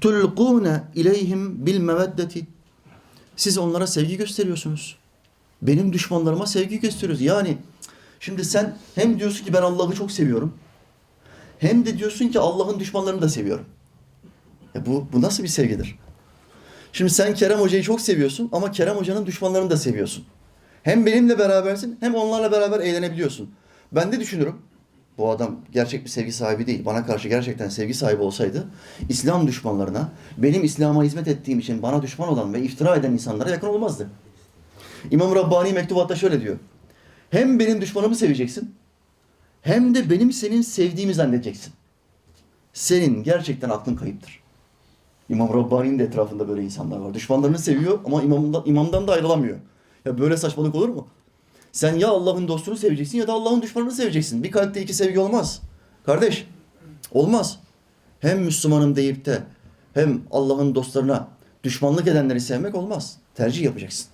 tulquna ileyhim bil meveddeti. Siz onlara sevgi gösteriyorsunuz. Benim düşmanlarıma sevgi gösteriyoruz. Yani şimdi sen hem diyorsun ki ben Allah'ı çok seviyorum. Hem de diyorsun ki Allah'ın düşmanlarını da seviyorum. Ya bu, bu nasıl bir sevgidir? Şimdi sen Kerem Hoca'yı çok seviyorsun ama Kerem Hoca'nın düşmanlarını da seviyorsun. Hem benimle berabersin hem onlarla beraber eğlenebiliyorsun. Ben de düşünürüm. Bu adam gerçek bir sevgi sahibi değil. Bana karşı gerçekten sevgi sahibi olsaydı İslam düşmanlarına, benim İslam'a hizmet ettiğim için bana düşman olan ve iftira eden insanlara yakın olmazdı. İmam Rabbani mektubatta şöyle diyor. Hem benim düşmanımı seveceksin hem de benim senin sevdiğimi zannedeceksin. Senin gerçekten aklın kayıptır. İmam Rabbani'nin de etrafında böyle insanlar var. Düşmanlarını seviyor ama imamdan, imamdan da ayrılamıyor. Ya böyle saçmalık olur mu? Sen ya Allah'ın dostunu seveceksin ya da Allah'ın düşmanını seveceksin. Bir kalpte iki sevgi olmaz. Kardeş, olmaz. Hem Müslümanım deyip de hem Allah'ın dostlarına düşmanlık edenleri sevmek olmaz. Tercih yapacaksın.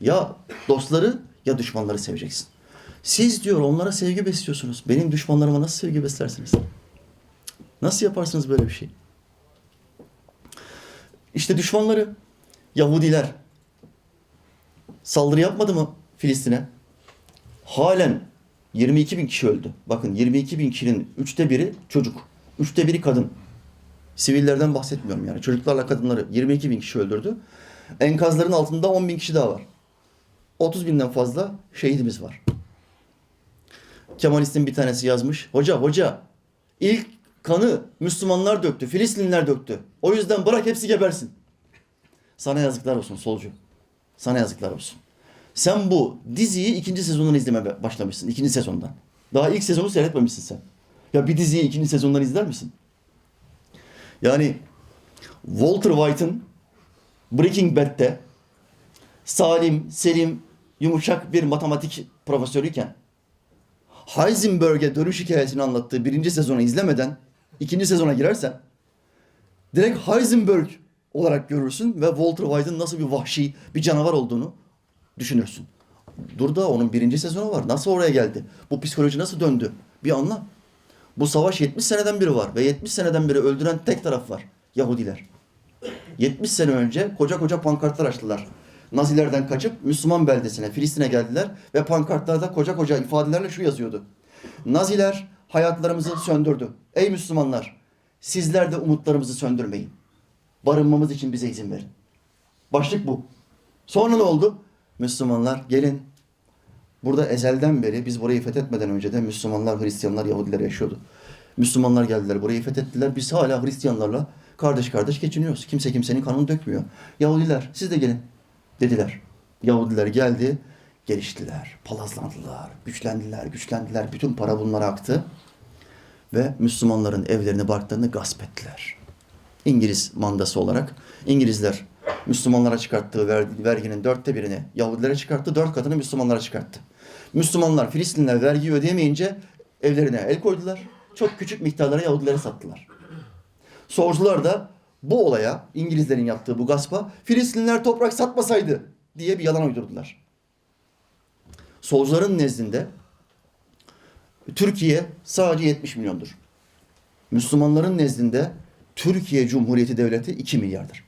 Ya dostları ya düşmanları seveceksin. Siz diyor onlara sevgi besliyorsunuz. Benim düşmanlarıma nasıl sevgi beslersiniz? Nasıl yaparsınız böyle bir şey? İşte düşmanları Yahudiler saldırı yapmadı mı Filistin'e? Halen 22 bin kişi öldü. Bakın 22 bin kişinin üçte biri çocuk. Üçte biri kadın. Sivillerden bahsetmiyorum yani. Çocuklarla kadınları 22 bin kişi öldürdü. Enkazların altında 10 bin kişi daha var. 30 binden fazla şehidimiz var. Kemalist'in bir tanesi yazmış. Hoca hoca ilk kanı Müslümanlar döktü. Filistinliler döktü. O yüzden bırak hepsi gebersin. Sana yazıklar olsun solcu. Sana yazıklar olsun. Sen bu diziyi ikinci sezondan izlemeye başlamışsın. ikinci sezondan. Daha ilk sezonu seyretmemişsin sen. Ya bir diziyi ikinci sezondan izler misin? Yani Walter White'ın Breaking Bad'de salim, selim, yumuşak bir matematik profesörüyken Heisenberg'e dönüş hikayesini anlattığı birinci sezonu izlemeden ikinci sezona girersen direkt Heisenberg olarak görürsün ve Walter White'ın nasıl bir vahşi, bir canavar olduğunu düşünürsün. Dur da onun birinci sezonu var. Nasıl oraya geldi? Bu psikoloji nasıl döndü? Bir anla. Bu savaş 70 seneden beri var ve 70 seneden beri öldüren tek taraf var. Yahudiler. 70 sene önce koca koca pankartlar açtılar. Nazilerden kaçıp Müslüman beldesine, Filistin'e geldiler ve pankartlarda koca koca ifadelerle şu yazıyordu. Naziler hayatlarımızı söndürdü. Ey Müslümanlar, sizler de umutlarımızı söndürmeyin. Barınmamız için bize izin verin. Başlık bu. Sonra ne oldu? Müslümanlar gelin. Burada ezelden beri biz burayı fethetmeden önce de Müslümanlar, Hristiyanlar, Yahudiler yaşıyordu. Müslümanlar geldiler, burayı fethettiler. Biz hala Hristiyanlarla kardeş kardeş geçiniyoruz. Kimse kimsenin kanını dökmüyor. Yahudiler siz de gelin dediler. Yahudiler geldi, geliştiler, palazlandılar, güçlendiler, güçlendiler. Bütün para bunlara aktı. Ve Müslümanların evlerini, barklarını gasp ettiler. İngiliz mandası olarak İngilizler Müslümanlara çıkarttığı ver- verginin dörtte birini Yahudilere çıkarttı, dört katını Müslümanlara çıkarttı. Müslümanlar Filistinliler vergi ödeyemeyince evlerine el koydular. Çok küçük miktarlara Yahudilere sattılar. Solcular da bu olaya, İngilizlerin yaptığı bu gaspa Filistinliler toprak satmasaydı diye bir yalan uydurdular. Solcuların nezdinde Türkiye sadece 70 milyondur. Müslümanların nezdinde Türkiye Cumhuriyeti Devleti 2 milyardır.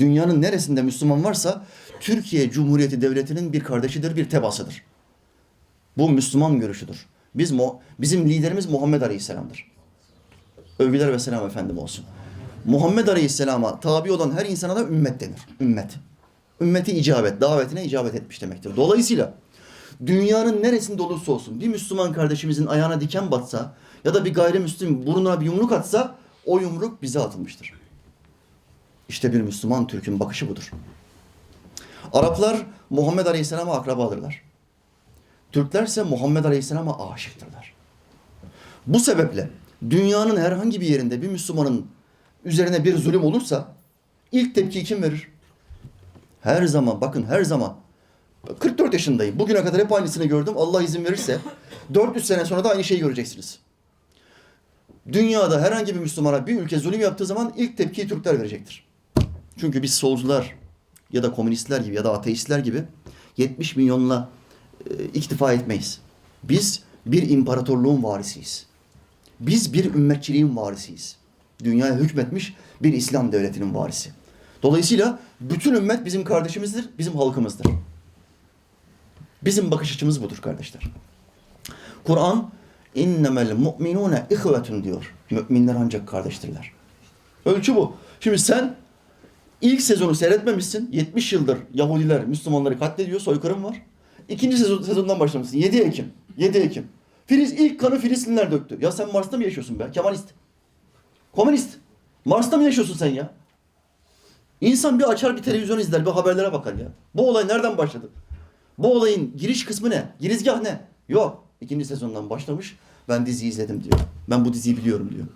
Dünyanın neresinde Müslüman varsa Türkiye Cumhuriyeti Devleti'nin bir kardeşidir, bir tebasıdır. Bu Müslüman görüşüdür. Biz bizim liderimiz Muhammed Aleyhisselam'dır. Övgüler ve selam efendim olsun. Muhammed Aleyhisselam'a tabi olan her insana da ümmet denir. Ümmet. Ümmeti icabet, davetine icabet etmiş demektir. Dolayısıyla dünyanın neresinde olursa olsun bir Müslüman kardeşimizin ayağına diken batsa ya da bir gayrimüslim burnuna bir yumruk atsa o yumruk bize atılmıştır. İşte bir Müslüman Türk'ün bakışı budur. Araplar Muhammed Aleyhisselam'a akrabadırlar. Türkler ise Muhammed Aleyhisselam'a aşıktırlar. Bu sebeple dünyanın herhangi bir yerinde bir Müslümanın üzerine bir zulüm olursa ilk tepkiyi kim verir? Her zaman bakın her zaman 44 yaşındayım. Bugüne kadar hep aynısını gördüm. Allah izin verirse 400 sene sonra da aynı şeyi göreceksiniz. Dünyada herhangi bir Müslümana bir ülke zulüm yaptığı zaman ilk tepkiyi Türkler verecektir. Çünkü biz solcular ya da komünistler gibi ya da ateistler gibi 70 milyonla e, iktifa etmeyiz. Biz bir imparatorluğun varisiyiz. Biz bir ümmetçiliğin varisiyiz. dünyaya hükmetmiş bir İslam devletinin varisi. Dolayısıyla bütün ümmet bizim kardeşimizdir, bizim halkımızdır. Bizim bakış açımız budur kardeşler. Kur'an innemel mu'minune ihvetun diyor. Müminler ancak kardeştirler. Ölçü bu. Şimdi sen ilk sezonu seyretmemişsin. 70 yıldır Yahudiler Müslümanları katlediyor. Soykırım var. İkinci sezon, sezondan başlamışsın. 7 Ekim. 7 Ekim. Filiz, ilk kanı Filistinler döktü. Ya sen Mars'ta mı yaşıyorsun be? Kemalist. Komünist. Mars'ta mı yaşıyorsun sen ya? İnsan bir açar bir televizyon izler, bir haberlere bakar ya. Bu olay nereden başladı? Bu olayın giriş kısmı ne? Girizgah ne? Yok. İkinci sezondan başlamış. Ben diziyi izledim diyor. Ben bu diziyi biliyorum diyor.